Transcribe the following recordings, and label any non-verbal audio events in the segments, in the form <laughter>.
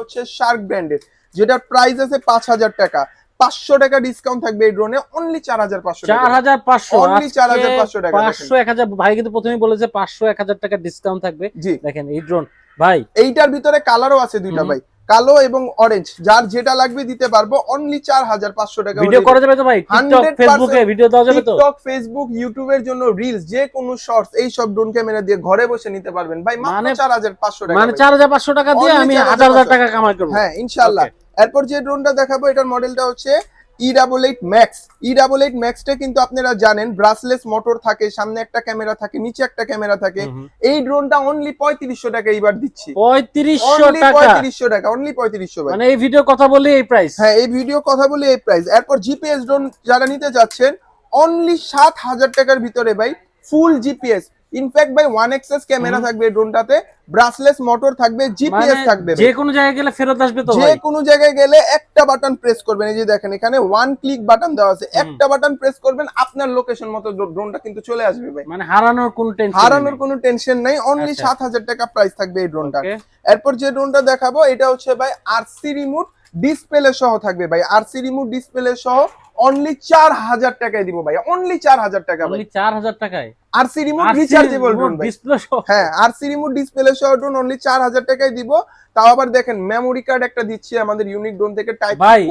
হচ্ছে শার্ক ব্র্যান্ডের যেটার প্রাইস আছে পাঁচ হাজার টাকা। পাঁচশো টাকা ডিসকাউন্ট থাকবে এই ড্রোনে অনলি চার হাজার পাঁচশো চার হাজার পাঁচশো অনলি চার হাজার পাঁচশো টাকা পাঁচশো এক হাজার ভাই কিন্তু প্রথমেই বলেছে পাঁচশো এক হাজার টাকা ডিসকাউন্ট থাকবে। জি। দেখেন এই ড্রোন ভাই। এইটার ভিতরে কালারও আছে দুইটা ভাই। কালো এবং অরেঞ্জ যার যেটা লাগবে দিতে পারব অনলি চার হাজার পাঁচশো টাকা ভিডিও করা যাবে তো ভাই? টিকটক 100% ফেসবুকে ভিডিও দেওয়া যাবে তো? টিকটক ফেসবুক ইউটিউবের জন্য রিলস যে কোনো শর্টস এই সব ড্রোন ক্যামেরা দিয়ে ঘরে বসে নিতে পারবেন। ভাই মানে- চার হাজার পাঁচশো টাকা মানে চার হাজার পাঁচশো টাকা দিয়ে আমি হাজার হাজার টাকা কামাই করব। হ্যাঁ ইনশাল্লাহ এরপর যে ড্রোনটা দেখাবো এটার মডেলটা হচ্ছে E double eight max E double eight ম্যাক্সটা কিন্তু আপনারা জানেন ব্রাসলেস মোটর থাকে সামনে একটা ক্যামেরা থাকে নিচে একটা ক্যামেরা থাকে। এই ড্রোনটা অনলি পঁয়ত্রিশশো টাকা এইবার দিচ্ছি। পঁয়ত্রিশশো টাকা। পঁয়ত্রিশশো টাকা অনলি পঁয়ত্রিশশো মানে এই ভিডিও কথা বলি এই প্রাইস হ্যাঁ এই ভিডিও কথা বলি এই প্রাইস এরপর জিপিএস ড্রোন যারা নিতে যাচ্ছেন অনলি সাত হাজার টাকার ভিতরে ভাই ফুল জিপিএস ইনফ্যাক্ট ভাই ওয়ান এক্সএস ক্যামেরা থাকবে ড্রোনটাতে ব্রাসলেস মোটর থাকবে জিপিএস মানে থাকবে। যে কোনো জায়গায় গেলে ফেরত আসবে তো যে কোনো জায়গায় গেলে একটা বাটন প্রেস করবেন এই যে দেখেন এখানে ওয়ান ক্লিক বাটন দেওয়া আছে একটা বাটন প্রেস করবেন আপনার লোকেশন মতো ড্রোনটা কিন্তু চলে আসবে ভাই। মানে হারানোর কোন টেনশন হারানোর কোনো টেনশন নাই অনলি আচ্ছা। সাত হাজার টাকা প্রাইস থাকবে এই ড্রোনটা এরপর যে ড্রোনটা দেখাবো এটা হচ্ছে ভাই আরসি রিমোট ডিসপ্লে সহ থাকবে ভাই। আরসি রিমোট ডিসপ্লে সহ অনলি চার হাজার টাকায় দিব ভাই। অনলি চার হাজার টাকা ভাই। অনলি চার হাজার টাকায়? আরসি রিমোট রিচার্জেবল ড্রোন ভাই। ডিসপ্লে সহ? হ্যাঁ আরসি রিমোট ডিসপ্লে সহ ড্রোন অনলি চার হাজার টাকায় দিব। তাও আবার দেখেন মেমোরি কার্ড একটা দিচ্ছি আমাদের ইউনিক ড্রোন থেকে টাইপ ভাই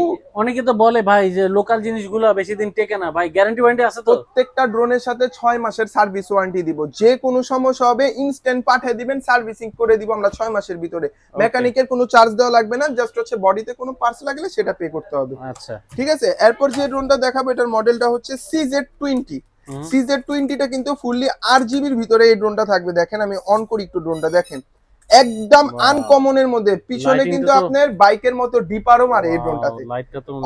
অনেকে তো বলে ভাই যে লোকাল জিনিসগুলো বেশি দিন টেকে না। ভাই গ্যারান্টি ওয়ারেন্টি আছে তো? প্রত্যেকটা ড্রোনের সাথে ছয় মাসের সার্ভিস ওয়ারেন্টি দিব। যে কোনো সমস্যা হবে ইনস্ট্যান্ট পাঠিয়ে দিবেন সার্ভিসিং করে দিব আমরা ছয় মাসের ভিতরে। মেকানিকের কোনো চার্জ দেওয়া লাগবে না জাস্ট হচ্ছে বডিতে কোনো পার্টস লাগলে সেটা পে করতে হবে। আচ্ছা। ঠিক আছে? এরপর যে ড্রোনটা দেখাবো এটার মডেলটা হচ্ছে সিজেড টোয়েন্টি হুম। সিজেড টোয়েন্টিটা কিন্তু ফুললি আর জিবির ভিতরে এই ড্রোনটা থাকবে। দেখেন আমি অন করি একটু ড্রোনটা দেখেন। একদম. আনকমনের মধ্যে। পিছনে কিন্তু আপনার বাইকের মতো ডিপারও মারে এই ড্রোনটাতে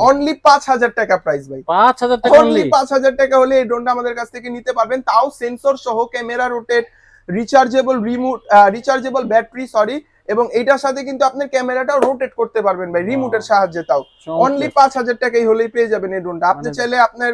অনলি পাঁচ হাজার টাকা প্রাইস ভাই। পাঁচ হাজার টাকা অনলি? পাঁচ হাজার টাকা হলে এই ড্রোনটা আমাদের কাছ থেকে নিতে পারবেন। তাও সেন্সর সহ camera rotate rechargeable remote rechargeable battery sorry এবং এটার সাথে কিন্তু আপনার ক্যামেরাটা রোটেট করতে পারবেন ভাই রিমোটের সাহায্যে তাও। অনলি পাঁচ হাজার টাকাই হলেই পেয়ে যাবেন এই ড্রোনটা আপনি মানে- চাইলে আপনার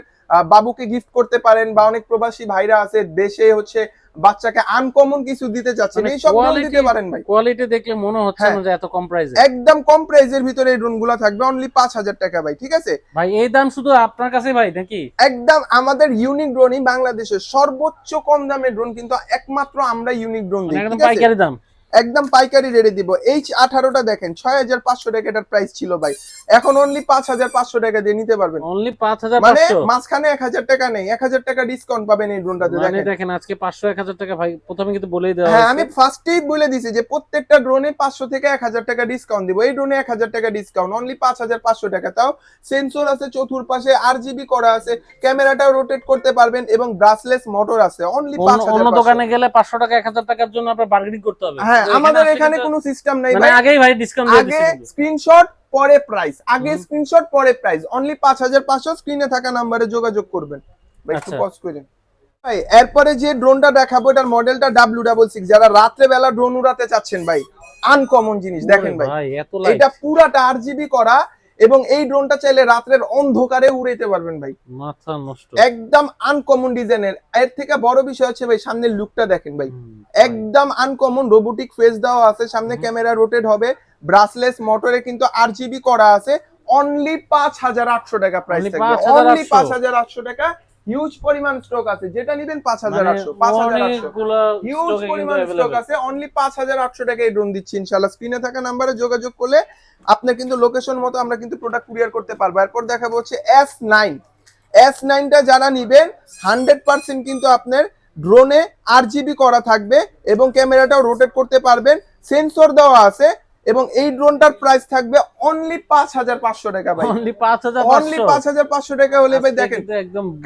বাবুকে গিফট করতে পারেন বা অনেক প্রবাসী ভাইরা আছে দেশে হচ্ছে বাচ্চাকে আনকমন কিছু দিতে চাচ্ছেন এই সব দিতে পারেন ভাই। কোয়ালিটি দেখলে মনে হচ্ছে হ্যাঁ। না যে এত কম প্রাইসে একদম কম প্রাইসের ভিতরে এই ড্রোনগুলা থাকবে অনলি পাঁচ হাজার টাকা ভাই ঠিক আছে? ভাই এই দাম শুধু আপনার কাছে ভাই নাকি? একদম আমাদের ইউনিক ড্রোনই বাংলাদেশের সর্বোচ্চ কম দামের ড্রোন কিন্তু একমাত্র আমরা ইউনিক ড্রোন দিই একদম পাইকারি দাম। একদম পাইকারি রেটে দিব। এইচ আঠারোটা দেখেন ছয় হাজার পাঁচশো টাকা এটার প্রাইস ছিল ভাই। এখন অনলি পাঁচ হাজার পাঁচশো টাকা দিয়ে নিতে পারবেন। অনলি পাঁচ হাজার মানে মাঝখানে এক হাজার টাকা নেই এক হাজার টাকা ডিসকাউন্ট পাবেন এই ড্রোনটাতে মানে দেখেন। আজকে পাঁচশো এক হাজার টাকা ভাই প্রথমে কিন্তু বলেই দেওয়া হ্যাঁ আমি ফার্স্টেই বলে দিছি যে প্রত্যেকটা ড্রোনে পাঁচশো থেকে এক হাজার টাকা ডিসকাউন্ট দিব। এই ড্রোনে এক হাজার টাকা ডিসকাউন্ট অনলি পাঁচ হাজার পাঁচশো টাকা। তাও সেন্সর আছে চতুর্পাশে আর জিবি করা আছে ক্যামেরাটাও রোটেট করতে পারবেন এবং ব্রাসলেস মোটর আছে অনলি পাঁচ হাজার দোকানে গেলে পাঁচশো টাকা এক হাজার টাকার জন্য আপনার বার্গেনিং করতে হবে। হ্যাঁ তো আমাদের এখানে কোনো সিস্টেম নাই মানে ভাই। আগেই ভাই ডিসকাউন্ট আগে স্ক্রিনশট পরে প্রাইস আগে স্ক্রিনশট পরে প্রাইস অনলি পাঁচ হাজার পাঁচশো স্ক্রিনে থাকা নম্বরে যোগাযোগ করবেন। ভাই একটু আচ্ছা। পজ করেন। ভাই এরপরে যে ড্রোনটা দেখাবো এটার মডেলটা ডাব্লিউ ডাবল সিক্স যারা রাত্রে বেলা ড্রোন উড়াতে চাচ্ছেন ভাই আনকমন জিনিস। দেখেন ভাই এটা পুরাটা জিবি করা এবং এই ড্রোনটা চাইলে রাত্রের অন্ধকারে উড়াইতে পারবেন ভাই। মাথা নষ্ট। একদম আনকমন ডিজাইনের এর। থেকে বড় বিষয় হচ্ছে ভাই সামনের লুকটা দেখেন ভাই। একদম আনকমন রোবোটিক ফেস দেওয়া আছে সামনে ক্যামেরা রোটেট হবে। ব্রাসলেস মোটরে কিন্তু আর জিবি করা আছে। অনলি পাঁচ হাজার আটশো টাকা প্রাইস থাকবে। অনলি পাঁচ হাজার আটশো টাকা হিউজ পরিমাণ স্টক আছে যেটা নিবেন পাঁচ হাজার মানে আটশো পাঁচ হাজার আটশো। হিউজ পরিমাণ স্টক আছে অনলি পাঁচ হাজার আটশো টাকা এই ড্রোন দিচ্ছি ইনশাল্লাহ স্ক্রিনে থাকা নাম্বারে যোগাযোগ করলে আপনার কিন্তু লোকেশন মতো আমরা কিন্তু প্রোডাক্ট কুরিয়ার করতে পারব। এরপর দেখাবো হচ্ছে এস নাইন এস নাইনটা যারা নিবেন হান্ড্রেড পার্সেন্ট কিন্তু আপনার ড্রোনে আর জিবি করা থাকবে এবং ক্যামেরাটাও রোটেট করতে পারবেন। সেন্সর দেওয়া আছে এবং এই ড্রোনটার প্রাইস থাকবে অনলি পাঁচ হাজার পাঁচশো টাকা ভাই। অনলি পাঁচ হাজার অনলি পাঁচ হাজার পাঁচশো টাকা হলে ভাই দেখেন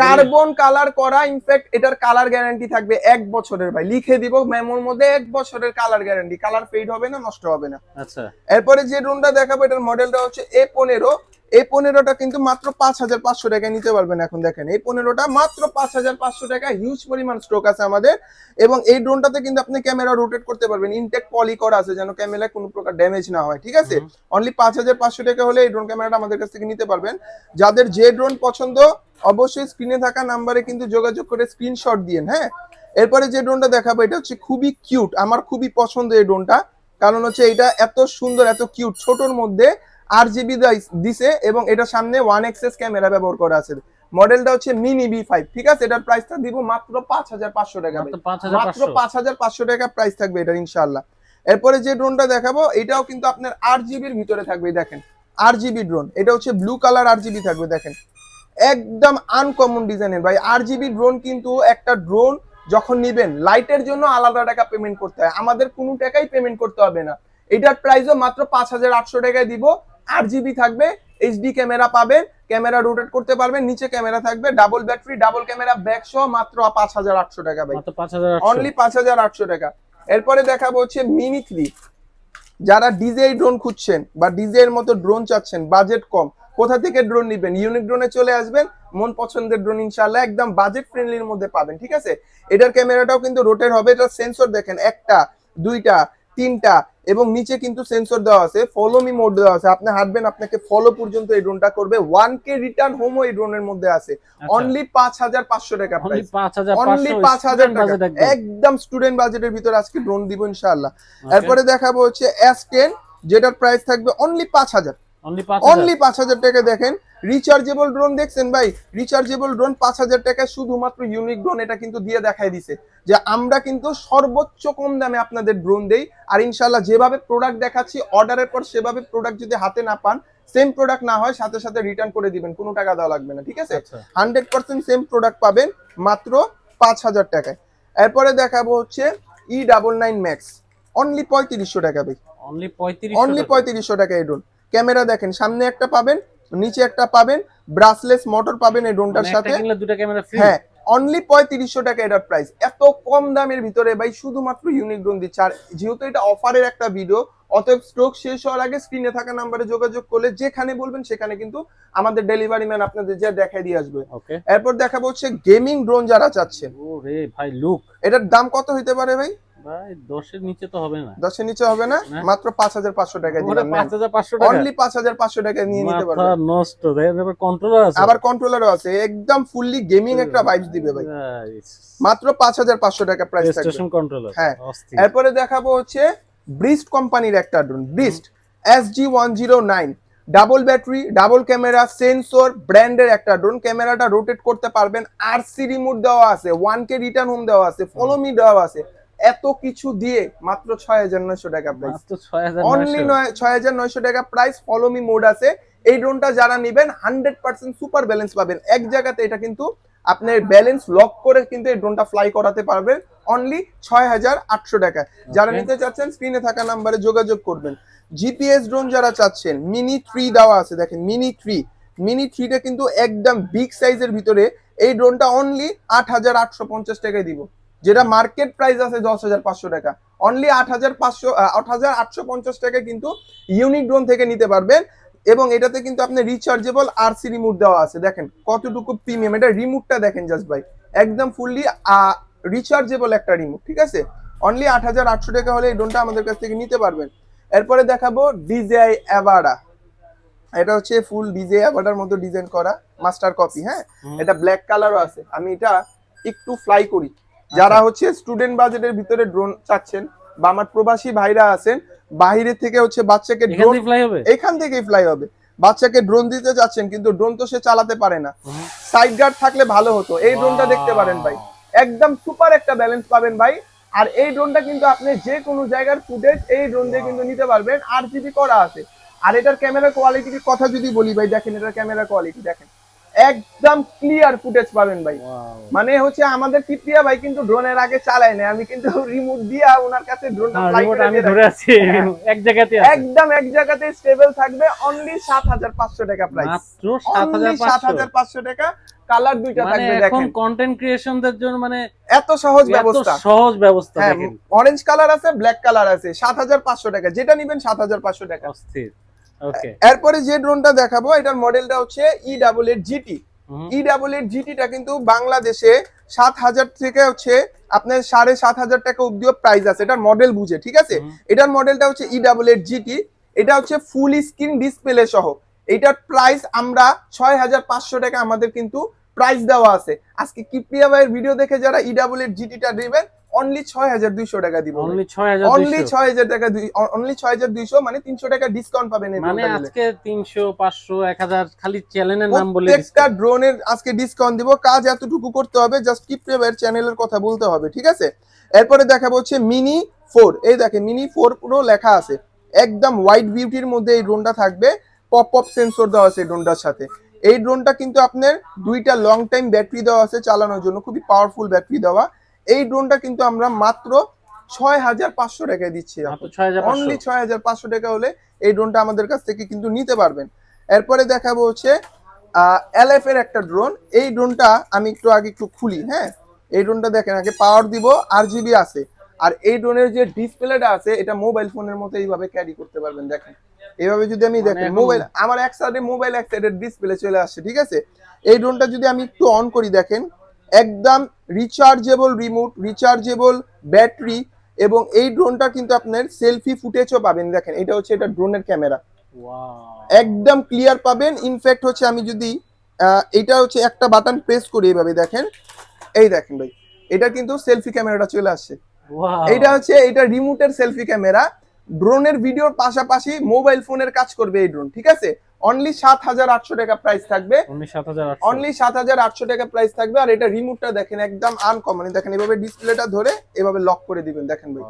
কার্বন কালার করা ইনফ্যাক্ট এটার কালার গ্যারান্টি থাকবে এক বছরের ভাই। লিখে দিব মেমোর মধ্যে এক বছরের কালার গ্যারান্টি কালার ফেড হবে না নষ্ট হবে না। আচ্ছা। এরপরে যে ড্রোনটা দেখাবো এটার মডেলটা হচ্ছে এ পনেরো। এ পনেরোটা কিন্তু মাত্র পাঁচ হাজার পাঁচশো টাকায় নিতে পারবেন এখন দেখেন। এই পনেরোটা মাত্র পাঁচ হাজার পাঁচশো টাকা হিউজ পরিমাণ স্ট্রোক আছে আমাদের। এবং এই ড্রোনটাতে কিন্তু আপনি ক্যামেরা রোটেট করতে পারবেন। ইনটেক পলি করা আছে যেন ক্যামেরায় কোনো প্রকার ড্যামেজ না হয় ঠিক আছে? অনলি পাঁচ হাজার পাঁচশো টাকা হলে এই ড্রোন ক্যামেরাটা আমাদের কাছ থেকে নিতে পারবেন। যাদের যে ড্রোন পছন্দ অবশ্যই স্ক্রিনে থাকা নাম্বারে কিন্তু যোগাযোগ করে স্ক্রিনশট দিন হ্যাঁ? এরপরে যে ড্রোনটা দেখাবো এটা হচ্ছে খুবই কিউট আমার খুবই পছন্দ এই ড্রোনটা কারণ হচ্ছে এটা এত সুন্দর এত কিউট ছোটর মধ্যে আর জিবি দিছে এবং এটা সামনে ওয়ান এক্সএস ক্যামেরা ব্যবহার করা আছে। মডেলটা হচ্ছে মিনি বি ফাইভ ঠিক আছে? এটার প্রাইসটা দিব মাত্র পাঁচ হাজার পাঁচশো টাকা মাত্র পাঁচ হাজার পাঁচশো। পাঁচ হাজার পাঁচশো টাকা প্রাইস থাকবে এটার ইনশাল্লাহ এরপরে যে ড্রোনটা দেখাবো এটাও কিন্তু আপনার আট জিবির ভিতরে থাকবে দেখেন। আট জিবি ড্রোন এটা হচ্ছে ব্লু কালার আট জিবি থাকবে দেখেন। একদম আনকমন ডিজাইনের ভাই। আট জিবি ড্রোন কিন্তু একটা ড্রোন যখন নিবেন লাইটের জন্য আলাদা টাকা পেমেন্ট করতে হয়। আমাদের কোনো টাকাই পেমেন্ট করতে হবে না। এটার প্রাইসও মাত্র পাঁচ হাজার আটশো টাকায় দিব। আট জিবি থাকবে এইচডি ক্যামেরা পাবেন ক্যামেরা রোটেট করতে পারবেন নিচে ক্যামেরা থাকবে double battery double camera back সহ মাত্র পাঁচ হাজার আটশো টাকা ভাই। অনলি পাঁচ হাজার আটশো। টাকা। এরপরে দেখাবো হচ্ছে মিনি থ্রি যারা ডিজে ড্রোন খুঁজছেন বা ডিজে এর মতো ড্রোন চাচ্ছেন বাজেট কম কোথা থেকে ড্রোন নিবেন? ইউনিক ড্রোনে চলে আসবেন মন পছন্দের ড্রোন ইনশাল্লাহ একদম বাজেট ফ্রেন্ডলির মধ্যে পাবেন ঠিক আছে? এটার ক্যামেরাটাও কিন্তু রোটেট হবে এটার সেন্সর দেখেন একটা দুইটা তিনটা এবং নিচে কিন্তু সেন্সর দেওয়া আছে ফলো মি মোড দেওয়া আছে। আপনি হাঁটবেন আপনাকে ফলো পর্যন্ত এই ড্রোনটা করবে। ওয়ান কে রিটার্ন হোমও এই ড্রোনের মধ্যে আছে। অনলি পাঁচ হাজার পাঁচশো টাকা অনলি প্রাইস পাঁচ হাজার অনলি পাঁচ হাজার টাকা। একদম। স্টুডেন্ট বাজেটের ভিতরে আজকে ড্রোন দিব ইনশাআল্লাহ। এরপরে দেখাবো হচ্ছে এস টেন যেটার প্রাইস থাকবে অনলি পাঁচ হাজার। অনলি পাঁচ হাজার? টাকা দেখেন। রিচার্জেবল ড্রোন দেখছেন ভাই? রিচার্জেবল ড্রোন পাঁচ হাজার টাকা শুধুমাত্র ইউনিক ড্রোন এটা কিন্তু দিয়ে দেখাই দিছে যে আমরা কিন্তু সর্বোচ্চ কম দামে আপনাদের ড্রোন দেই। আর ইনশাল্লাহ যেভাবে প্রোডাক্ট দেখাচ্ছি অর্ডারের পর সেভাবে প্রোডাক্ট যদি হাতে না পান সেম প্রোডাক্ট না হয় সাথে সাথে রিটার্ন করে দিবেন। কোনো টাকা দেওয়া লাগবে না ঠিক আছে? হান্ড্রেড পার্সেন্ট সেম প্রোডাক্ট পাবেন মাত্র পাঁচ হাজার টাকায়। এরপরে দেখাবো হচ্ছে E double nine max only পঁয়ত্রিশশো টাকা ভাই। অনলি পঁয়ত্রিশ অনলি পঁয়ত্রিশশো টাকা এই ড্রোন ক্যামেরা দেখেন সামনে একটা পাবেন নিচে একটা পাবেন ব্রাসলেস মোটর পাবেন এই ড্রোনটার সাথে। কিনলে দুটা ক্যামেরা ফ্রি হ্যাঁ অনলি পঁয়ত্রিশশো টাকা এটার প্রাইস এত কম দামের ভিতরে ভাই শুধুমাত্র ইউনিক ড্রোন দিচ্ছে। আর যেহেতু এটা অফারের একটা ভিডিও অতএব স্ট্রোক শেষ হওয়ার আগে স্ক্রিনে থাকা নাম্বারে যোগাযোগ করলে যেখানে বলবেন সেখানে কিন্তু আমাদের ডেলিভারি ম্যান আপনাদের যা দেখাই দিয়ে আসবে। ওকে এরপর দেখাবো হচ্ছে গেমিং ড্রোন যারা চাচ্ছেন ভাই লুক এটার দাম কত হইতে পারে ভাই? ভাই দশের নিচে তো হবে না। দশের নিচে হবে না? না। মাত্র পাঁচ হাজার পাঁচশো টাকা দিলাম পাঁচ হাজার পাঁচশো টাকা। অনলি পাঁচ হাজার পাঁচশো টাকা নিয়ে নিতে মাথা নষ্ট দেখেন কন্ট্রোলার আছে। আবার কন্ট্রোলারও আছে একদম ফুললি গেমিং একটা ভাইবস দিবে ভাই। মাত্র পাঁচ হাজার পাঁচশো টাকা প্রাইস থাকবে। স্টেশন কন্ট্রোলার হ্যাঁ। এরপরে দেখাবো হচ্ছে ব্রিস্ট কোম্পানির একটা drone ব্রিস্ট S G one zero nine double battery double camera sensor ব্র্যান্ডের একটা ড্রোন ক্যামেরাটা রোটেট করতে পারবেন আর সি রিমোট দেওয়া আছে ওয়ান কে রিটার্ন হোম দেওয়া আছে ফলো মি দেওয়া আছে। এত কিছু দিয়ে মাত্র ছয় হাজার নয়শো টাকা প্রাইস অনলি ছয় হাজার নয়শো। টাকা প্রাইস ফলো মি মোড আছে। এই ড্রোনটা যারা নেবেন হান্ড্রেড পার্সেন্ট সুপার ব্যালেন্স পাবেন। এক জায়গাতে এটা কিন্তু আপনার ব্যালেন্স লক করে কিন্তু এই ড্রোনটা ফ্লাই করাতে পারবেন। অনলি ছয় হাজার আটশো টাকা। যারা নিতে চাচ্ছেন স্ক্রিনে থাকা নাম্বারে যোগাযোগ করবেন। জিপিএস ড্রোন যারা চাচ্ছেন মিনি থ্রি দেওয়া আছে দেখেন মিনি থ্রি মিনি থ্রিটা কিন্তু একদম বিগ সাইজের ভিতরে এই ড্রোনটা অনলি আট হাজার আটশো পঞ্চাশ টাকায় দিব। যেটা মার্কেট প্রাইস আছে দশ হাজার পাঁচশো টাকা। অনলি আট হাজার পাঁচশো আট হাজার আটশো পঞ্চাশ টাকা কিন্তু ইউনিক ড্রোন থেকে নিতে পারবেন। এবং এটাতে কিন্তু আপনি রিচার্জেবল আর সি রিমোট দেওয়া আছে। দেখেন কতটুকু প্রিমিয়াম এটা রিমোটটা দেখেন জাস্ট ভাই। একদম ফুললি রিচার্জেবল একটা রিমোট ঠিক আছে? অনলি আট হাজার আটশো টাকা হলে এই ড্রোনটা আমাদের কাছ থেকে নিতে পারবেন। এরপরে দেখাবো ডিজেআই অ্যাভাডা এটা হচ্ছে ফুল ডিজে অ্যাভাডার মতো ডিজাইন করা মাস্টার কপি হ্যাঁ? এটা ব্ল্যাক কালারও আছে। আমি এটা একটু ফ্লাই করি। যারা হচ্ছে স্টুডেন্ট বাজেটের ভিতরে ড্রোন চাচ্ছেন বা আমার প্রবাসী ভাইরা আছেন বাইরে থেকে হচ্ছে বাচ্চাকে ড্রোন এখান থেকেই ফ্লাই হবে। বাচ্চাকে ড্রোন দিতে যাচ্ছেন কিন্তু ড্রোন তো সে চালাতে পারে না। সাইড গার্ড থাকলে ভালো হতো। এই ড্রোনটা দেখতে পারেন ভাই। একদম সুপার একটা ব্যালেন্স পাবেন ভাই। আর এই ড্রোনটা কিন্তু আপনি যে কোনো জায়গার ফুটেজ এই ড্রোন দিয়ে কিন্তু নিতে পারবেন। আর জিবি করা আছে। আর এটার ক্যামেরা কোয়ালিটির কথা যদি বলি ভাই দেখেন এটার ক্যামেরা কোয়ালিটি দেখেন। একদম ক্লিয়ার ফুটেজ পাবেন ভাই। মানে হচ্ছে আমাদের কিপ্রিয়া ভাই কিন্তু ড্রোনের আগে চালায় না আমি কিন্তু রিমোট দিয়া ওনার কাছে ড্রোনটা ফ্লাই করে আমি ধরে আছি। <laughs> এক জায়গাতে। একদম এক জায়গাতে স্টেবল থাকবে। অনলি সাত হাজার পাঁচশো টাকা প্রাইস মাত্র সাত অনলি হাজার সাত পাঁচশো হাজার পাঁচশো টাকা। কালার দুইটা মানে থাকবে এখন দেখেন। কন্টেন্ট ক্রিয়েশনদের জন্য মানে এত সহজ এত ব্যবস্থা। সহজ ব্যবস্থা হ্যাঁ দেখেন। অরেঞ্জ কালার আছে ব্ল্যাক কালার আছে। সাত হাজার পাঁচশো টাকা। যেটা নিবেন সাত হাজার পাঁচশো টাকা। অস্থির। এরপরে যে ড্রোনটা দেখাবো এটার মডেলটা হচ্ছে ই ডাবল এর জিটি ই ডাবল এর জিটিটা কিন্তু বাংলাদেশে সাত হাজার থেকে হচ্ছে আপনার সাড়ে সাত হাজার টাকা অব্দিও প্রাইস আছে। এটার মডেল বুঝে ঠিক আছে? এটার মডেলটা হচ্ছে ই ডাবল এর জিটি এটা হচ্ছে ফুল স্ক্রিন ডিসপ্লে সহ। এটার প্রাইস আমরা ছয় হাজার পাঁচশো টাকা আমাদের কিন্তু প্রাইস দেওয়া আছে। আজকে কিপ্রিয়া ভাইয়ের ভিডিও দেখে যারা ই ডাবল এর জিটিটা নেবেন অনলি ছয় হাজার দুইশো টাকা দিব অনলি ছয় হাজার অনলি ছয় হাজার টাকা অনলি ছয় হাজার দুইশো মানে তিনশো টাকা ডিসকাউন্ট পাবেন মানে আজকে তিনশো পাঁচশো এক হাজার খালি চ্যানেলের নাম বলে প্রত্যেকটা ড্রোনের আজকে ডিসকাউন্ট দিব। কাজ এতটুকু করতে হবে জাস্ট কিপ্রেবের চ্যানেলের কথা বলতে হবে ঠিক আছে? এরপরে দেখাবো হচ্ছে মিনি ফোর এই দেখে মিনি ফোর পুরো লেখা আছে। একদম হোয়াইট বিউটির মধ্যে এই ড্রোনটা থাকবে। পপ পপ সেন্সর দেওয়া আছে ড্রোনটার সাথে। এই ড্রোনটা কিন্তু আপনার দুইটা লং টাইম ব্যাটারি দেওয়া আছে চালানোর জন্য। খুবই পাওয়ারফুল ব্যাটারি দেওয়া। এই ড্রোনটা কিন্তু আমরা মাত্র ছয় হাজার পাঁচশো টাকায় দিচ্ছি অনলি ছয় হাজার পাঁচশো। টাকা হলে এই ড্রোনটা আমাদের কাছ থেকে কিন্তু নিতে পারবেন। এরপরে দেখাবো হচ্ছে এলএফ এর একটা ড্রোন। এই ড্রোনটা আমি একটু আগে একটু খুলি হ্যাঁ? এই ড্রোনটা দেখেন আগে পাওয়ার দিব আর জিবি আছে। আর এই ড্রোনের যে ডিসপ্লেটা আছে এটা মোবাইল ফোনের মতো এইভাবে ক্যারি করতে পারবেন দেখেন। এইভাবে যদি আমি দেখেন মোবাইল আমার এক সাইডে মোবাইল এক সাইডে ডিসপ্লে চলে আসছে ঠিক আছে? এই ড্রোনটা যদি আমি একটু অন করি দেখেন। একদম রিচার্জেবল রিমোট রিচার্জেবল ব্যাটারি এবং এই ড্রোনটা কিন্তু আপনার সেলফি ফুটেজও পাবেন। দেখেন এটা হচ্ছে এটা ড্রোনের ক্যামেরা একদম ক্লিয়ার পাবেন। ইনফ্যাক্ট হচ্ছে আমি যদি আহ, এটা হচ্ছে একটা বাটন প্রেস করি এইভাবে দেখেন। এই দেখেন ভাই এটা কিন্তু সেলফি ক্যামেরাটা চলে আসছে। এইটা হচ্ছে এটা রিমোটের সেলফি ক্যামেরা ড্রোনের ভিডিওর পাশাপাশি মোবাইল ফোনের কাজ করবে এই ড্রোন ঠিক আছে? অনলি সাত হাজার আটশো টাকা প্রাইস থাকবে। অনলি সাত হাজার আটশো। টাকা প্রাইস থাকবে। আর এটা রিমোটটা দেখেন একদম আনকমন দেখেন এভাবে ডিসপ্লেটা ধরে এভাবে লক করে দিবেন। দেখেন ভাই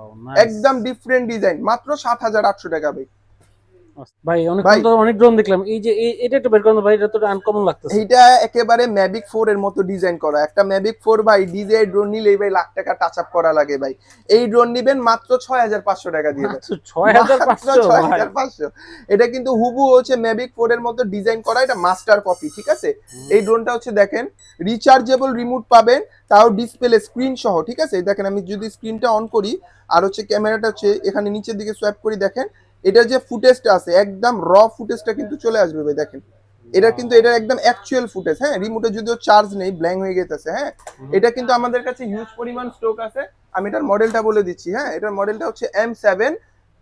একদম ডিফারেন্ট ডিজাইন মাত্র সাত হাজার আটশো টাকা ভাই। ভাই অনেক। তো অনেক ড্রোন দেখলাম। এই যে এটা একটু বের করুন ভাই এটা তো আনকমন লাগতেছে। এইটা একেবারে ম্যাভিক ফোর এর মতো ডিজাইন করা। একটা ম্যাভিক ফোর ভাই ডিজে ড্রোন নিলেই ভাই লাখ টাকা টাচ আপ করা লাগে ভাই। এই ড্রোন নিবেন মাত্র ছয় হাজার পাঁচশো টাকা দিয়ে মাত্র ছয় হাজার মাত্র পাঁচশো ভাই 6,500 এটা কিন্তু হুবু হচ্ছে ম্যাভিক ফোর এর মতো ডিজাইন করা এটা মাস্টার কপি ঠিক আছে? এই ড্রোনটা হচ্ছে দেখেন রিচার্জেবল রিমোট পাবেন তাও ডিসপ্লে স্ক্রিন সহ ঠিক আছে? দেখেন আমি যদি স্ক্রিনটা অন করি আর হচ্ছে ক্যামেরাটা হচ্ছে এখানে নিচের দিকে সোয়াইপ করি দেখেন এটা যে ফুটেজটা আছে একদম র ফুটেজটা কিন্তু চলে আসবে ভাই দেখেন। এটা কিন্তু এটা একদম অ্যাকচুয়াল ফুটেজ হ্যাঁ? রিমোটে যদিও চার্জ নেই ব্ল্যাঙ্ক হয়ে গেছে হ্যাঁ? এটা কিন্তু আমাদের কাছে হিউজ পরিমাণ স্টক আছে। আমি এটার মডেলটা বলে দিচ্ছি হ্যাঁ? এটার মডেলটা হচ্ছে এম সেভেন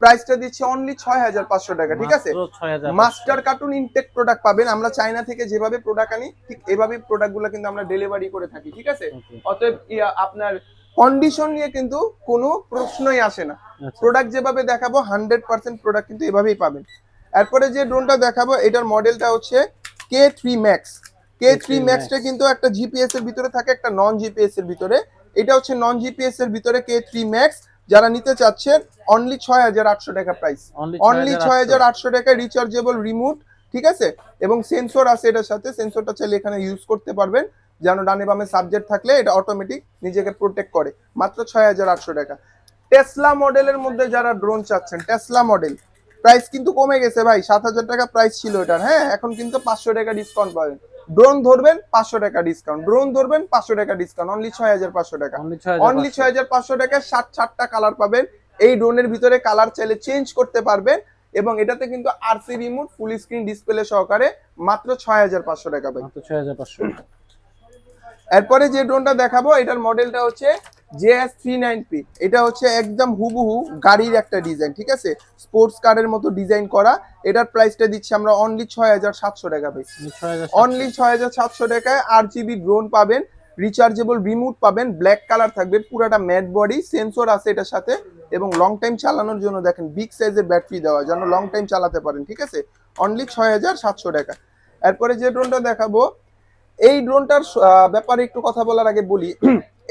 প্রাইসটা দিচ্ছে অনলি ছয় হাজার পাঁচশো টাকা ঠিক আছে? মাস্টার কার্টুন ইনটেক প্রোডাক্ট পাবেন আমরা চায়না থেকে যেভাবে প্রোডাক্ট আনি ঠিক এভাবে প্রোডাক্টগুলো কিন্তু আমরা ডেলিভারি করে থাকি ঠিক আছে? অতএব আপনার কন্ডিশন নিয়ে কিন্তু কোনো প্রশ্নই আসে না। আচ্ছা। প্রোডাক্ট যেভাবে দেখাবো হান্ড্রেড পার্সেন্ট প্রোডাক্ট কিন্তু এভাবেই পাবেন। এরপরে যে ড্রোনটা দেখাবো এটার মডেলটা হচ্ছে K three max K three K3 ম্যাক্সটা কিন্তু একটা জিপিএস এর ভিতরে থাকে একটা নন জিপিএস এর ভিতরে। এটা হচ্ছে নন জিপিএস এর ভিতরে কে থ্রি ম্যাক্স যারা নিতে চাচ্ছেন অনলি ছয় হাজার আটশো টাকা প্রাইস অনলি ছয় হাজার আটশো। টাকা রিচার্জেবল রিমোট ঠিক আছে? এবং সেন্সর আছে এটার সাথে। সেন্সরটা চাইলে এখানে ইউজ করতে পারবেন। যেন ডানে বামে সাবজেক্ট থাকলে এটা অটোমেটিক নিজেকে প্রোটেক্ট করে। মাত্র ছয় হাজার আটশো টাকা। টেসলা মডেলের মধ্যে যারা ড্রোন চাচ্ছেন টেসলা মডেল প্রাইস কিন্তু কমে গেছে ভাই। সাত হাজার টাকা প্রাইস ছিল এটার হ্যাঁ? এখন কিন্তু পাঁচশো টাকা ডিসকাউন্ট পাবেন। ড্রোন ধরবেন পাঁচশো টাকা ডিসকাউন্ট ড্রোন ধরবেন পাঁচশো টাকা ডিসকাউন্ট অনলি ছয় হাজার পাঁচশো টাকা। অনলি ছয় হাজার পাঁচশো। টাকা ষাট ষাটটা কালার পাবেন। এই ড্রোনের ভিতরে কালার চাইলে চেঞ্জ করতে পারবেন এবং এটাতে কিন্তু RC remote full screen display সহকারে মাত্র ছয় হাজার পাঁচশো টাকা পাবেন মাত্র 6,500 এরপরে যে ড্রোনটা দেখাবো এটার মডেলটা হচ্ছে জেএস থ্রি নাইন পি এটা হচ্ছে একদম হুবহু গাড়ির একটা ডিজাইন ঠিক আছে? স্পোর্টস কারের মতো ডিজাইন করা। এটার প্রাইসটা দিচ্ছি আমরা অনলি ছয় হাজার সাতশো টাকা পাই অনলি ছয় হাজার সাতশো। টাকায় আর জিবি ড্রোন পাবেন রিচার্জেবল রিমোট পাবেন ব্ল্যাক কালার থাকবে পুরাটা ম্যাট বডি সেন্সর আছে এটার সাথে এবং লং টাইম চালানোর জন্য দেখেন বিগ সাইজের ব্যাটারি দেওয়া যেন লং টাইম চালাতে পারেন ঠিক আছে? অনলি ছয় হাজার সাতশো টাকা। এরপরে যে ড্রোনটা দেখাবো এই ড্রোনটার ব্যাপারে একটু কথা বলার আগে বলি।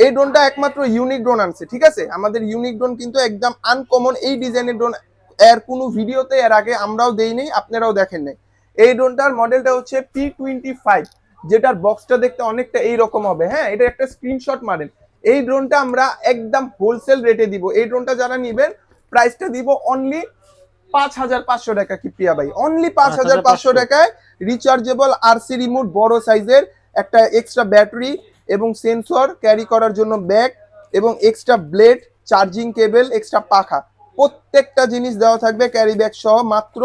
এই ড্রোনটা একমাত্র ইউনিক ড্রোন আনছে ঠিক আছে? আমাদের ইউনিক ড্রোন কিন্তু একদম আনকমন এই ডিজাইনের ড্রোন এর কোনো ভিডিওতে এর আগে আমরাও দেইনি আপনারাও দেখেন নাই। এই ড্রোনটার মডেলটা হচ্ছে পি টোয়েন্টি ফাইভ যেটার বক্সটা দেখতে অনেকটা এই রকম হবে। হ্যাঁ এটা একটা স্ক্রিনশট মারেন এই ড্রোনটা আমরা একদম হোলসেল রেটে দিব। এই ড্রোনটা যারা নিবেন প্রাইসটা দিব অনলি পাঁচ হাজার পাঁচশো টাকা কি প্রিয়া ভাই। অনলি পাঁচ হাজার পাঁচশো 5,500 টাকায় রিচার্জেবল আরসি রিমোট বড় সাইজের একটা এক্সট্রা ব্যাটারি এবং সেন্সর ক্যারি করার জন্য ব্যাগ এবং extra blade charging cable extra পাখা। প্রত্যেকটা জিনিস দেওয়া থাকবে ক্যারি ব্যাগ সহ মাত্র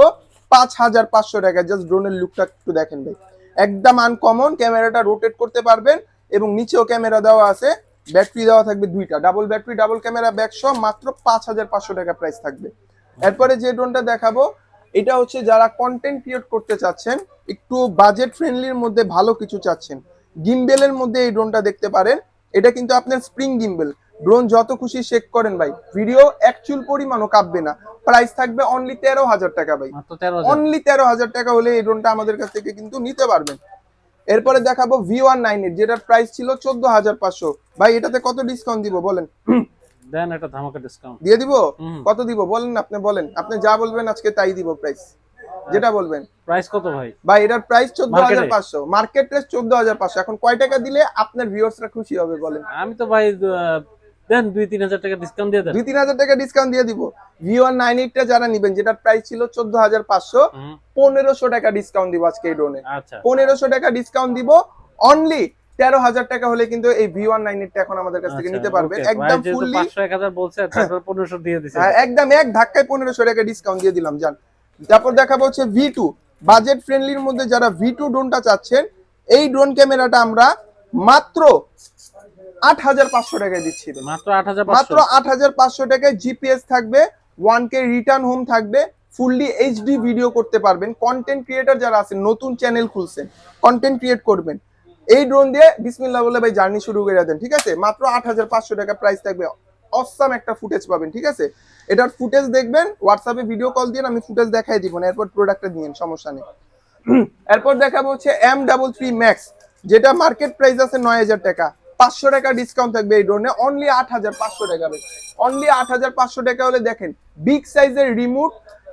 পাঁচ হাজার পাঁচশো টাকা। জাস্ট ড্রোনের লুকটা একটু দেখেন ভাই। একদম আনকমন ক্যামেরাটা রোটেট করতে পারবেন এবং নিচেও ক্যামেরা দেওয়া আছে। ব্যাটারি দেওয়া থাকবে দুইটা। Double battery double camera bag সহ মাত্র পাঁচ হাজার পাঁচশো টাকা প্রাইস থাকবে। এরপরে যে ড্রোনটা দেখাবো, এটা হচ্ছে যারা কন্টেন্ট ক্রিয়েট করতে চাচ্ছেন একটু বাজেট ফ্রেন্ডলির মধ্যে ভালো কিছু চাচ্ছেন। গিম্বেলের মধ্যে এই ড্রোনটা দেখতে পারেন। এটা কিন্তু আপনার স্প্রিং গিম্বেল ড্রোন যত খুশি শেক করেন ভাই। ভিডিও অ্যাকচুয়াল পরিমাণও কাঁপবে না। প্রাইস থাকবে অনলি তেরো হাজার টাকা ভাই। অনলি তেরো হাজার। টাকা হলে এই ড্রোনটা আমাদের কাছ থেকে কিন্তু নিতে পারবেন। এরপরে দেখাবো ভি ওয়ান নাইন এর যেটার প্রাইস ছিল চোদ্দ হাজার পাঁচশো। ভাই এটাতে কত ডিসকাউন্ট দিব বলেন? দেন একটা ধামাকা ডিসকাউন্ট দিয়ে দিব? কত দিব? বলেন আপনি বলেন। আপনি যা বলবেন আজকে তাই দিব প্রাইস যেটা বলবেন। প্রাইস কত ভাই? ভাই এটার প্রাইস চোদ্দ হাজার Market এ? পাঁচশো। মার্কেট প্রাইস চোদ্দ হাজার পাঁচশো। এখন কয় টাকা দিলে আপনার ভিউয়ার্সরা খুশি হবে বলেন? আমি তো ভাই দেন দুই তিন হাজার টাকা ডিসকাউন্ট দিয়ে দেন। দুই তিন হাজার টাকা ডিসকাউন্ট দিয়ে দিব। ভি ওয়ান নাইন এইটটা যারা নিবেন যেটার প্রাইস ছিল চোদ্দ হাজার পাঁচশো হুম, পনেরোশো টাকা ডিসকাউন্ট দিব আজকে এই ড্রোনে আচ্ছা। পনেরোশো টাকা ডিসকাউন্ট দিব অনলি তেরো হাজার টাকা হলে কিন্তু এই ভি ওয়ান নাইন এইটটা এখন আমাদের কাছ থেকে আচ্ছা, নিতে পারবে। একদম ফুললি 500 1000 বলছে তারপর 1500 দিয়ে দিছে। একদম এক ধাক্কায় পনেরোশো টাকা ডিসকাউন্ট দিয়ে দিলাম জান তারপর দেখাবো হচ্ছে ভি টু বাজেট ফ্রেন্ডলির মধ্যে যারা ভি টু ড্রোনটা চাচ্ছেন এই ড্রোন ক্যামেরাটা আমরা মাত্র আট হাজার পাঁচশো টাকায় দিচ্ছি। মাত্র 8500 মাত্র আট হাজার পাঁচশো টাকায় জিপিএস থাকবে ওয়ান কে রিটার্ন হোম থাকবে ফুললি এইচডি ভিডিও করতে পারবেন। কন্টেন্ট ক্রিয়েটার যারা আছেন নতুন চ্যানেল খুলছেন কন্টেন্ট ক্রিয়েট করবেন। এই ড্রোন দিয়ে বিসমিল্লাহ বলে ভাই জার্নি শুরু করে দেন ঠিক আছে? মাত্র আট হাজার পাঁচশো টাকা প্রাইস থাকবে অসাম একটা ফুটেজ পাবেন ঠিক আছে? এটার ফুটেজ দেখবেন হোয়াটসঅ্যাপে ভিডিও কল দিয়ে আমি ফুটেজ দেখাই দিব না এরপর প্রোডাক্টটা দিন সমস্যা নেই। এরপর দেখাবো হচ্ছে এম ডাবল থ্রি ম্যাক্স যেটা মার্কেট প্রাইস আছে নয় হাজার টাকা। পাঁচশো টাকা ডিসকাউন্ট থাকবে এই ড্রোনে অনলি আট হাজার পাঁচশো টাকা অনলি আট হাজার পাঁচশো টাকা হলে দেখেন বিগ সাইজের রিমোট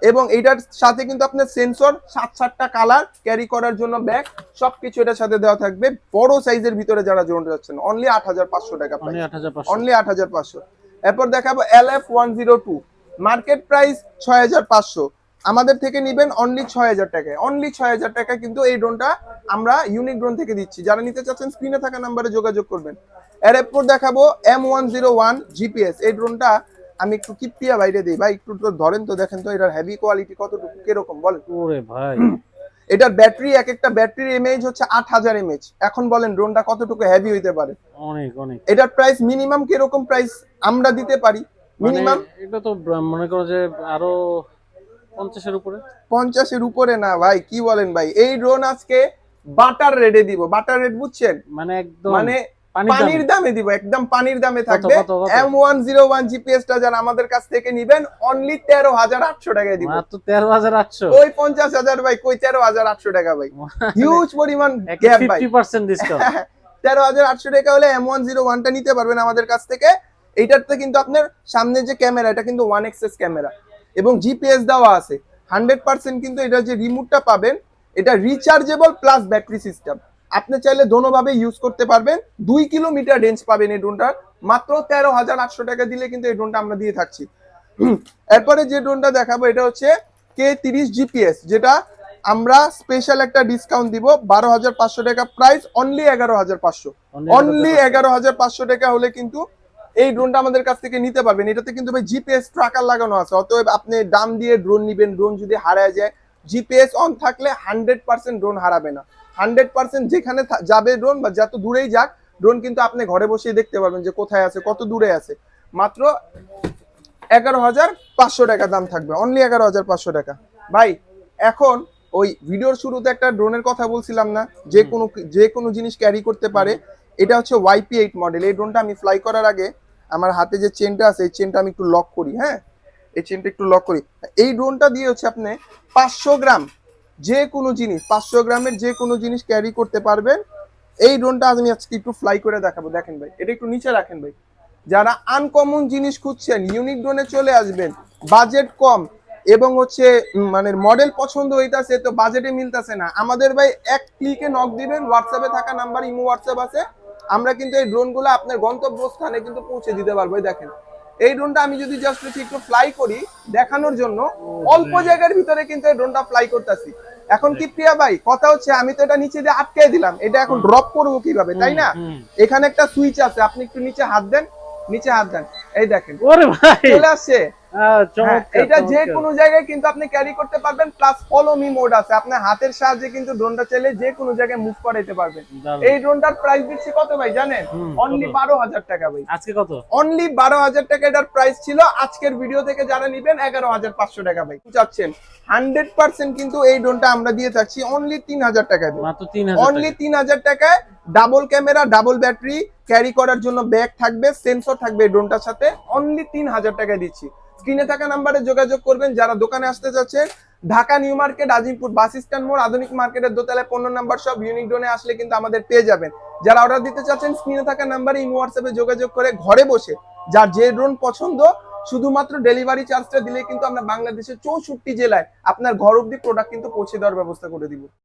এবং এটার সাথে কিন্তু আপনার সেন্সর সাত সাতটা কালার ক্যারি করার জন্য ব্যাগ সবকিছু এটার সাথে দেওয়া থাকবে। বড় সাইজের ভিতরে যারা ড্রোন যাচ্ছেন অনলি আট হাজার পাঁচশো টাকা অনলি price। 8500 অনলি আট হাজার পাঁচশো। এরপর দেখাবো L F one zero two market price ছয় হাজার পাঁচশো। আমাদের থেকে নিবেন অনলি ছয় হাজার টাকায়। অনলি ছয় হাজার টাকা কিন্তু এই ড্রোনটা আমরা ইউনিক ড্রোন থেকে দিচ্ছি। যারা নিতে চাচ্ছেন স্ক্রিনে থাকা নাম্বারে যোগাযোগ করবেন। এর এরপর দেখাবো M one zero one GPS এই ড্রোনটা আমি একটু কিপিয়া বাইরে দিই। ভাই একটু ধরেন তো দেখেন তো এটার হেভি কোয়ালিটি কতটুকু কীরকম বলেন? ওরে ভাই। <clears throat> এটার ব্যাটারি এক একটা ব্যাটারির এমএইচ হচ্ছে আট হাজার এমএইচ এখন বলেন ড্রোনটা কতটুকু হেভি হইতে পারে? অনেক অনেক। এটার প্রাইস মিনিমাম কীরকম প্রাইস আমরা দিতে পারি? মানে মিনিমাম এটা তো মনে করো যে আরও 50 এর উপরে। পঞ্চাশের উপরে না ভাই কি বলেন ভাই? এই ড্রোন আজকে বাটার রেডে দিব। বাটার রেড বুঝছেন? মানে একদম মানে পানির দামে। দিব একদম পানির দামে থাকবে? M one zero one GPS টা যারা আমাদের কাছ থেকে নিবেন অনলি তেরো হাজার আটশো টাকায় দিব। মাত্র 13800 ওই পঞ্চাশ হাজার ভাই কই তেরো হাজার আটশো টাকা ভাই। <laughs> হিউজ পরিমাণ গ্যাপ ভাই। 50% ডিসকাউন্ট <laughs> তেরো হাজার আটশো টাকা হলে এম ওয়ান জিরো ওয়ানটা নিতে পারবেন আমাদের কাছ থেকে। এইটাতে কিন্তু আপনার সামনে যে ক্যামেরা এটা কিন্তু ওয়ান এক্সেস ক্যামেরা। এবং জিপিএস দেওয়া আছে। হান্ড্রেড পার্সেন্ট কিন্তু এটা যে রিমোটটা পাবেন এটা রিচার্জেবল প্লাস ব্যাটারি সিস্টেম আপনি চাইলে দোনোভাবে ইউজ করতে পারবেন। দুই কিলোমিটার রেঞ্জ পাবেন এই ড্রোনটার মাত্র তেরো হাজার আটশো টাকা দিলে কিন্তু এই ড্রোনটা আমরা দিয়ে থাকছি। এরপরে যে ড্রোনটা দেখাবো এটা হচ্ছে কে তিরিশ জিপিএস যেটা আমরা স্পেশাল একটা ডিসকাউন্ট দিব বারো হাজার পাঁচশো টাকা প্রাইস অনলি এগারো হাজার পাঁচশো। অনলি এগারো হাজার পাঁচশো। টাকা হলে কিন্তু এই ড্রোনটা আমাদের কাছ থেকে নিতে পারবেন। এটাতে কিন্তু ভাই জিপিএস ট্রাকার লাগানো আছে। অতএব আপনি দাম দিয়ে ড্রোন নিবেন ড্রোন যদি হারায় যায় জিপিএস অন থাকলে হান্ড্রেড পার্সেন্ট ড্রোন হারাবে না। হান্ড্রেড পার্সেন্ট যেখানে যাবে ড্রোন বা যত দূরেই যাক ড্রোন কিন্তু আপনি ঘরে বসেই দেখতে পারবেন যে কোথায় আছে কত দূরে আছে। মাত্র এগারো হাজার পাঁচশো টাকা দাম থাকবে অনলি এগারো হাজার পাঁচশো টাকা। ভাই এখন ওই ভিডিওর শুরুতে একটা ড্রোনের কথা বলছিলাম না যে কোনো যে কোনো জিনিস ক্যারি করতে পারে এটা হচ্ছে ওয়াইপি এইট মডেল এই ড্রোনটা আমি ফ্লাই করার আগে আমার হাতে যে চেনটা আছে এই চেনটা আমি একটু লক করি হ্যাঁ? এই চেনটা একটু লক করি। এই ড্রোনটা দিয়ে হচ্ছে আপনি পাঁচশো গ্রাম যে কোনো জিনিস পাঁচশো গ্রামের যে কোনো জিনিস ক্যারি করতে পারবেন। এই ড্রোনটা আমি আজকে একটু ফ্লাই করে দেখাবো। দেখেন ভাই এটা একটু নিচে রাখেন ভাই। যারা আনকমন জিনিস খুঁজছেন ইউনিক ড্রোনে চলে আসবেন বাজেট কম এবং হচ্ছে মানে মডেল পছন্দ হইতাছে তো বাজেটে মিলতাছে না। আমাদের ভাই এক ক্লিকে নক দিবেন হোয়াটসঅ্যাপে থাকা নাম্বার ইমো হোয়াটসঅ্যাপ আছে। আমরা কিন্তু এই ড্রোনগুলো আপনার গন্তব্যস্থানে কিন্তু পৌঁছে দিতে পারব। দেখেন এই ড্রোনটা আমি যদি জাস্ট একটু ফ্লাই করি দেখানোর জন্য অল্প জায়গার ভিতরে কিন্তু এই ড্রোনটা ফ্লাই করতেছি। এখন কি প্রিয়া ভাই? কথা হচ্ছে আমি তো এটা নিচে দিয়ে আটকে দিলাম। এটা এখন ড্রপ করব কীভাবে তাই না? এখানে একটা সুইচ আছে আপনি একটু নিচে হাত দেন নিচে হাত দেন। এই দেখেন। ওরে ভাই। চলে আসছে। হ্যাঁ, এটা যে কোনো জায়গায় কিন্তু আপনি ক্যারি করতে পারবেন প্লাস ফলো মি মোড আছে। আপনার হাতের সাহায্যে কিন্তু ড্রোনটা চাইলে যে কোনো জায়গায় মুভ করাইতে পারবেন। এই ড্রোনটার প্রাইস দিচ্ছি কত ভাই জানেন? অনলি বারো হাজার টাকা ভাই। আজকে কত? অনলি বারো হাজার টাকা এটার প্রাইস ছিল। আজকের ভিডিও থেকে যারা নিবেন এগারো হাজার পাঁচশো টাকা ভাই। চাচ্ছেন? হান্ড্রেড পার্সেন্ট কিন্তু এই ড্রোনটা আমরা দিয়ে থাকছি। অনলি তিন হাজার টাকায় অনলি তিন হাজার টাকায় double camera double battery carry করার জন্য ব্যাগ থাকবে সেন্সর থাকবে এই ড্রোনটার সাথে। অনলি তিন হাজার টাকায় দিচ্ছি। স্ক্রিনে থাকা নাম্বারে যোগাযোগ করবেন, যারা দোকানে আসতে যাচ্ছেন Dhaka new market, Azimpur bus stand মোড়, আধুনিক মার্কেটের দোতলায় পনেরো নাম্বার সব ইউনিক ড্রোনে আসলে কিন্তু আমাদের পেয়ে যাবেন। যারা অর্ডার দিতে চাচ্ছেন স্ক্রিনে থাকা নাম্বারে ইমো হোয়াটসঅ্যাপে যোগাযোগ করে ঘরে বসে, যার যে ড্রোন পছন্দ, শুধুমাত্র ডেলিভারি চার্জটা দিলে কিন্তু আমরা বাংলাদেশের চৌষট্টি জেলায় আপনার ঘর অব্দি প্রোডাক্ট কিন্তু পৌঁছে দেওয়ার ব্যবস্থা করে দিব।